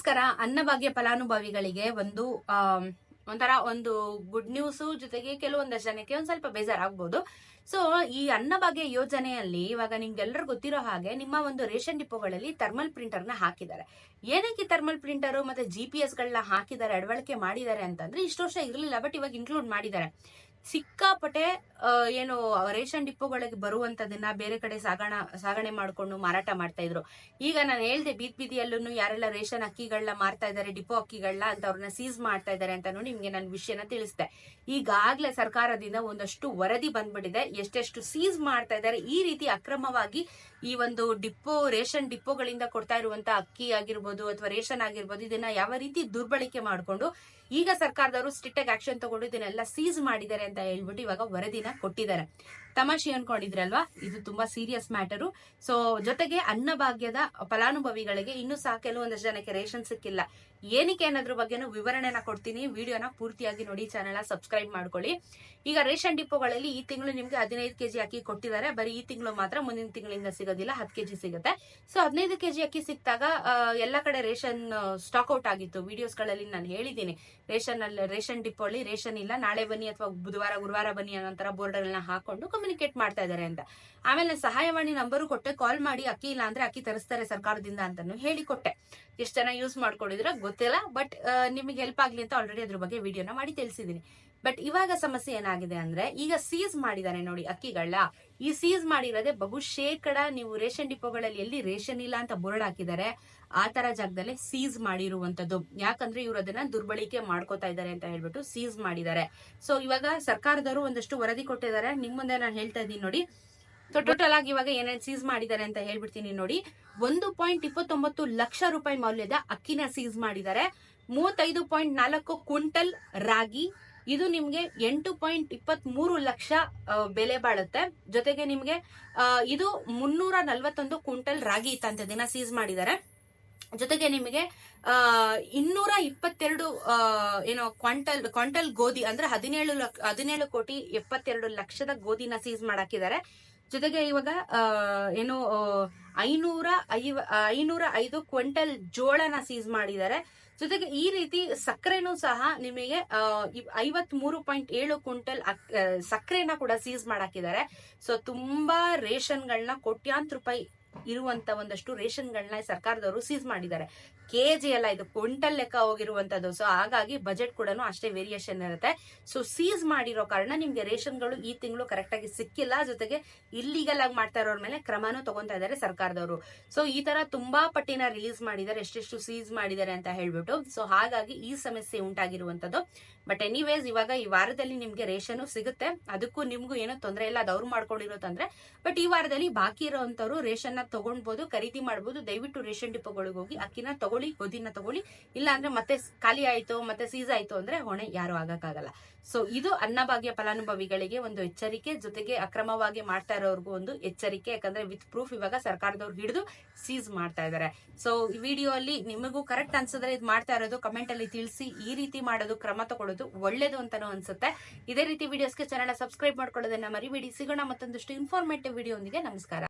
ನಮಸ್ಕಾರ ಅನ್ನಭಾಗ್ಯ ಫಲಾನುಭವಿಗಳಿಗೆ ಒಂದು ಒಂಥರ ಒಂದು ಗುಡ್ ನ್ಯೂಸ್ ಜೊತೆಗೆ ಕೆಲವೊಂದಷ್ಟು ಜನಕ್ಕೆ ಒಂದ್ ಸ್ವಲ್ಪ ಬೇಜಾರಾಗ್ಬೋದು. ಸೊ ಈ ಅನ್ನಭಾಗ್ಯ ಯೋಜನೆಯಲ್ಲಿ ಇವಾಗ ನಿಮ್ಗೆಲ್ಲರೂ ಗೊತ್ತಿರೋ ಹಾಗೆ ನಿಮ್ಮ ಒಂದು ರೇಷನ್ ಡಿಪೋಗಳಲ್ಲಿ ಥರ್ಮಲ್ ಪ್ರಿಂಟರ್ನ ಹಾಕಿದ್ದಾರೆ. ಏನಕ್ಕೆ ಥರ್ಮಲ್ ಪ್ರಿಂಟರ್ ಮತ್ತೆ ಜಿ ಪಿ ಎಸ್ ಗಳನ್ನ ಹಾಕಿದ್ದಾರೆ ಅಡವಳಿಕೆ ಮಾಡಿದ್ದಾರೆ ಅಂತಂದ್ರೆ ಇಷ್ಟು ವರ್ಷ ಇರಲಿಲ್ಲ, ಬಟ್ ಇವಾಗ ಇನ್ಕ್ಲೂಡ್ ಮಾಡಿದ್ದಾರೆ. ಸಿಕ್ಕಾಪಟ್ಟೆ ಏನು, ರೇಷನ್ ಡಿಪೋಗಳಿಗೆ ಬರುವಂತದನ್ನ ಬೇರೆ ಕಡೆ ಸಾಗಣ, ಸಾಗಣೆ ಮಾಡ್ಕೊಂಡು ಮಾರಾಟ ಮಾಡ್ತಾ ಇದ್ರು. ಈಗ ನಾನು ಹೇಳ್ದೆ, ಬೀದ್ ಬೀದಿಯಲ್ಲೂ ಯಾರೆಲ್ಲ ರೇಷನ್ ಅಕ್ಕಿಗಳನ್ನ ಮಾರ್ತಾ ಇದ್ದಾರೆ ಡಿಪೋ ಅಕ್ಕಿಗಳನ್ನ ಅಂತ ಅವ್ರನ್ನ ಸೀಸ್ ಮಾಡ್ತಾ ಇದ್ದಾರೆ ಅಂತ ನಿಮ್ಗೆ ನಾನು ವಿಷಯನ ತಿಳಿಸ್ದೆ. ಈಗಾಗ್ಲೇ ಸರ್ಕಾರದಿಂದ ಒಂದಷ್ಟು ವರದಿ ಬಂದ್ಬಿಟ್ಟಿದೆ. ಎಷ್ಟೆಷ್ಟು ಸೀಸ್ ಮಾಡ್ತಾ ಇದ್ದಾರೆ ಈ ರೀತಿ ಅಕ್ರಮವಾಗಿ ಈ ಒಂದು ಡಿಪೋ, ರೇಷನ್ ಡಿಪೋಗಳಿಂದ ಕೊಡ್ತಾ ಇರುವಂತ ಅಕ್ಕಿ ಆಗಿರ್ಬೋದು ಅಥವಾ ರೇಷನ್ ಆಗಿರ್ಬೋದು, ಇದನ್ನ ಯಾವ ರೀತಿ ದುರ್ಬಳಕೆ ಮಾಡಿಕೊಂಡು ಈಗ ಸರ್ಕಾರದವರು ಸ್ಟ್ರಿಕ್ಟ್ ಆಗಿ ಆಕ್ಷನ್ ತಗೊಂಡು ಇದನ್ನೆಲ್ಲ ಸೀಸ್ ಮಾಡಿದ್ದಾರೆ ಅಂತ ಹೇಳ್ಬಿಟ್ಟು ಇವಾಗ ವರದಿನ ಕೊಟ್ಟಿದ್ದಾರೆ. ತಮಾಷೆ ಅನ್ಕೊಂಡಿದ್ರಲ್ವಾ? ಇದು ತುಂಬಾ ಸೀರಿಯಸ್ ಮ್ಯಾಟರು ಸೊ ಜೊತೆಗೆ ಅನ್ನಭಾಗ್ಯದ ಫಲಾನುಭವಿಗಳಿಗೆ ಇನ್ನೂ ಸಹ ಕೆಲವೊಂದಷ್ಟು ಜನಕ್ಕೆ ರೇಷನ್ ಸಿಕ್ಕಿಲ್ಲ. ಏನಕ್ಕೆ ಅನ್ನೋದ್ರ ಬಗ್ಗೆನೂ ವಿವರಣೆನ ಕೊಡ್ತೀನಿ. ವಿಡಿಯೋನ ಪೂರ್ತಿಯಾಗಿ ನೋಡಿ ಚಾನೆಲ್ ಸಬ್ಸ್ಕ್ರೈಬ್ ಮಾಡ್ಕೊಳ್ಳಿ. ಈಗ ರೇಷನ್ ಡಿಪೋಗಳಲ್ಲಿ ಈ ತಿಂಗಳು ನಿಮ್ಗೆ ಹದಿನೈದು ಕೆಜಿ ಅಕ್ಕಿ ಕೊಟ್ಟಿದ್ದಾರೆ. ಬರೀ ಈ ತಿಂಗಳು ಮಾತ್ರ ಮುಂದಿನ ತಿಂಗಳಿಂದ ಸಿಗೋದಿಲ್ಲ, ಹತ್ತು ಕೆಜಿ ಸಿಗುತ್ತೆ. ಸೊ ಹದಿನೈದು ಕೆಜಿ ಅಕ್ಕಿ ಸಿಕ್ತಾಗ ಎಲ್ಲ ಕಡೆ ರೇಷನ್ ಸ್ಟಾಕ್ ಔಟ್ ಆಗಿತ್ತು. ವಿಡಿಯೋಸ್ಗಳಲ್ಲಿ ನಾನು ಹೇಳಿದ್ದೀನಿ. ರೇಷನ್ ಅಲ್ಲಿ ರೇಷನ್ ಡಿಪೋ ಅಲ್ಲಿ ರೇಷನ್ ಇಲ್ಲ. ನಾಳೆ ಬನ್ನಿ ಅಥವಾ ಬುಧವಾರ, ಗುರುವಾರ ಬನ್ನಿ ಅನ್ನೋ ತರ ಬೋರ್ಡ್ಗಳನ್ನ ಹಾಕೊಂಡು ಕಮ್ಯುನಿಕೇಟ್ ಮಾಡ್ತಾ ಇದ್ದಾರೆ ಅಂತ. ಆಮೇಲೆ ಸಹಾಯವಾಣಿ ನಂಬರು ಕೊಟ್ಟೆ. ಕಾಲ್ ಮಾಡಿ ಅಕ್ಕಿ ಇಲ್ಲ ಅಂದ್ರೆ ಅಕ್ಕಿ ತರಿಸ್ತಾರೆ ಸರ್ಕಾರದಿಂದ ಅಂತಾನು ಹೇಳಿಕೊಟ್ಟೆ. ಎಷ್ಟು ಜನ ಯೂಸ್ ಮಾಡ್ಕೊಂಡಿದ್ರೆ ಗೊತ್ತಿಲ್ಲ ಬಟ್ ನಿಮಗೆ ಹೆಲ್ಪ್ ಆಗ್ಲಿ ಅಂತ ಆಲ್ರೆಡಿ ಅದ್ರ ಬಗ್ಗೆ ವಿಡಿಯೋನ ಮಾಡಿ ತಿಳಿಸಿದೀನಿ ಬಟ್ ಇವಾಗ ಸಮಸ್ಯೆ ಏನಾಗಿದೆ ಅಂದ್ರೆ, ಈಗ ಸೀಸ್ ಮಾಡಿದ್ದಾರೆ ನೋಡಿ ಅಕ್ಕಿಗಳ ಈ ಸೀಸ್ ಮಾಡಿರೋದೇ ಬಹು ಶೇಕಡ ನೀವು ರೇಷನ್ ಡಿಪೋಗಳಲ್ಲಿ ಎಲ್ಲಿ ರೇಷನ್ ಇಲ್ಲ ಅಂತ ಬೋರ್ಡ್ ಹಾಕಿದ್ದಾರೆ, ಆ ತರ ಜಾಗದಲ್ಲೇ ಸೀಸ್ ಮಾಡಿರುವಂತದ್ದು. ಯಾಕಂದ್ರೆ ಇವರು ಅದನ್ನ ದುರ್ಬಳಕೆ ಮಾಡ್ಕೋತಾ ಇದ್ದಾರೆ ಅಂತ ಹೇಳ್ಬಿಟ್ಟು ಸೀಸ್ ಮಾಡಿದ್ದಾರೆ. ಸೊ ಇವಾಗ ಸರ್ಕಾರದವರು ಒಂದಷ್ಟು ವರದಿ ಕೊಟ್ಟಿದ್ದಾರೆ. ನಿಮ್ ಮುಂದೆ ನಾನು ಹೇಳ್ತಾ ಇದ್ದೀನಿ ನೋಡಿ. ಸೊ ಟೋಟಲ್ ಆಗಿ ಇವಾಗ ಏನೇನು ಸೀಸ್ ಮಾಡಿದ್ದಾರೆ ಅಂತ ಹೇಳ್ಬಿಡ್ತೀನಿ ನೋಡಿ. ಒಂದು ಪಾಯಿಂಟ್ ಇಪ್ಪತ್ತೊಂಬತ್ತು ಲಕ್ಷ ರೂಪಾಯಿ ಮೌಲ್ಯದ ಅಕ್ಕಿನ ಸೀಸ್ ಮಾಡಿದ್ದಾರೆ. ಮೂವತ್ತೈದು ಪಾಯಿಂಟ್ ನಾಲ್ಕು ಕ್ವಿಂಟಲ್ ರಾಗಿ. ಇದು ನಿಮ್ಗೆ ಎಂಟು ಪಾಯಿಂಟ್ ಇಪ್ಪತ್ತ್ ಮೂರು ಲಕ್ಷ ಬೆಲೆ ಬಾಳುತ್ತೆ. ಜೊತೆಗೆ ನಿಮ್ಗೆ ಇದು ಮುನ್ನೂರ ನಲ್ವತ್ತೊಂದು ಕ್ವಿಂಟಲ್ ರಾಗಿ ಇತ್ತಂತೆ ದಿನ ಸೀಸ್ ಮಾಡಿದ್ದಾರೆ. ಜೊತೆಗೆ ನಿಮಗೆ ಇನ್ನೂರ ಇಪ್ಪತ್ತೆರಡು ಏನೋ ಕ್ವಾಂಟಲ್ ಕ್ವಾಂಟಲ್ ಗೋಧಿ ಅಂದ್ರೆ ಹದಿನೇಳು ಲಕ್ಷ ಹದಿನೇಳು ಕೋಟಿ ಎಪ್ಪತ್ತೆರಡು ಲಕ್ಷದ ಗೋಧಿನ ಸೀಸ್ ಮಾಡಾಕಿದ್ದಾರೆ. ಜೊತೆಗೆ ಇವಾಗ ಏನು ಐನೂರ ಐವ ಐನೂರ ಐದು ಕ್ವಿಂಟಲ್ ಜೋಳನ ಸೀಸ್ ಮಾಡಿದ್ದಾರೆ. ಜೊತೆಗೆ ಈ ರೀತಿ ಸಕ್ಕರೆನೂ ಸಹ ನಿಮಗೆ ಐವತ್ ಮೂರು ಪಾಯಿಂಟ್ ಏಳು ಕ್ವಿಂಟಲ್ ಸಕ್ಕರೆನ ಕೂಡ ಸೀಸ್ ಮಾಡಾಕಿದ್ದಾರೆ. ಸೊ ತುಂಬಾ ರೇಷನ್ಗಳನ್ನ ಕೋಟ್ಯಾಂತ ರೂಪಾಯಿ ಇರುವಂತ ಒಂದಷ್ಟು ರೇಷನ್ಗಳನ್ನ ಸರ್ಕಾರದವರು ಸೀಸ್ ಮಾಡಿದ್ದಾರೆ. ಕೆಜಿ ಅಲ್ಲ ಇದು ಕ್ವಿಂಟಲ್ ಲೆಕ್ಕ ಹೋಗಿರುವಂತದ್ದು. ಸೊ ಹಾಗಾಗಿ ಬಜೆಟ್ ಕೂಡ ಅಷ್ಟೇ ವೇರಿಯೇಷನ್ ಇರುತ್ತೆ. ಸೊ ಸೀಸ್ ಮಾಡಿರೋ ಕಾರಣ ನಿಮ್ಗೆ ರೇಷನ್ಗಳು ಈ ತಿಂಗಳು ಕರೆಕ್ಟ್ ಆಗಿ ಸಿಕ್ಕಿಲ್ಲ. ಜೊತೆಗೆ ಇಲ್ಲಿಗಲ್ ಆಗಿ ಮಾಡ್ತಾ ಇರೋರ್ ಮೇಲೆ ಕ್ರಮನೂ ತಗೊಂತಾ ಇದ್ದಾರೆ ಸರ್ಕಾರದವರು. ಸೊ ಈ ತರ ತುಂಬಾ ಪಟ್ಟಿನ ರಿಲೀಸ್ ಮಾಡಿದ್ದಾರೆ. ಎಷ್ಟೆಷ್ಟು ಸೀಸ್ ಮಾಡಿದ್ದಾರೆ ಅಂತ ಹೇಳ್ಬಿಟ್ಟು. ಸೊ ಹಾಗಾಗಿ ಈ ಸಮಸ್ಯೆ ಉಂಟಾಗಿರುವಂತದ್ದು. ಬಟ್ ಎನಿವೇಸ್ ಇವಾಗ ಈ ವಾರದಲ್ಲಿ ನಿಮ್ಗೆ ರೇಷನ್ ಸಿಗುತ್ತೆ. ಅದಕ್ಕೂ ನಿಮ್ಗೂ ಏನೋ ತೊಂದರೆ ಇಲ್ಲ. ಅದು ಮಾಡ್ಕೊಂಡಿರೋ ತೊಂದ್ರೆ. ಬಟ್ ಈ ವಾರದಲ್ಲಿ ಬಾಕಿ ಇರೋ ರೇಷನ್ನ ತಗೊಳ್ಬಹುದು ಖರೀದಿ ಮಾಡಬಹುದು ದಯವಿಟ್ಟು ರೇಷನ್ ಡಿಪೋಗಳಿಗೆ ಹೋಗಿ ಅಕ್ಕಿನ ತಗೊಳ್ಳಿ ಗೋಧಿನ ತಗೊಳ್ಳಿ. ಇಲ್ಲ ಅಂದ್ರೆ ಮತ್ತೆ ಖಾಲಿ ಆಯ್ತು, ಮತ್ತೆ ಸೀಸ್ ಆಯ್ತು ಅಂದ್ರೆ ಹೊಣೆ ಯಾರು ಆಗಕ್ಕಾಗಲ್ಲ. ಸೊ ಇದು ಅನ್ನಭಾಗ್ಯ ಫಲಾನುಭವಿಗಳಿಗೆ ಒಂದು ಎಚ್ಚರಿಕೆ, ಜೊತೆಗೆ ಅಕ್ರಮವಾಗಿ ಮಾಡ್ತಾ ಇರೋರ್ಗೂ ಒಂದು ಎಚ್ಚರಿಕೆ. ಯಾಕಂದ್ರೆ ವಿತ್ ಪ್ರೂಫ್ ಇವಾಗ ಸರ್ಕಾರದವ್ರು ಹಿಡಿದು ಸೀಸ್ ಮಾಡ್ತಾ ಇದ್ದಾರೆ ಸೊ ಈ ವಿಡಿಯೋ ಅಲ್ಲಿ ನಿಮಗೂ ಕರೆಕ್ಟ್ ಅನ್ಸಿದ್ರೆ ಇದು ಮಾಡ್ತಾ ಇರೋದು ಕಮೆಂಟ್ ಅಲ್ಲಿ ತಿಳಿಸಿ ಈ ರೀತಿ ಮಾಡೋದು, ಕ್ರಮ ತಗೊಳ್ಳೋದು ಒಳ್ಳೇದು ಅಂತಾನು ಅನ್ಸುತ್ತೆ. ಇದೇ ರೀತಿ ವಿಡಿಯೋಸ್ಗೆ ಚಾನಲ್ ಸಬ್ಸ್ಕ್ರೈಬ್ ಮಾಡ್ಕೊಳ್ಳೋದನ್ನ ಮರಿಬೇಡಿ. ಸಿಗೋಣ ಮತ್ತೊಂದಷ್ಟು ಇನ್ಫಾರ್ಮೇಟಿವ್ ವಿಡಿಯೋ ನಮಸ್ಕಾರ.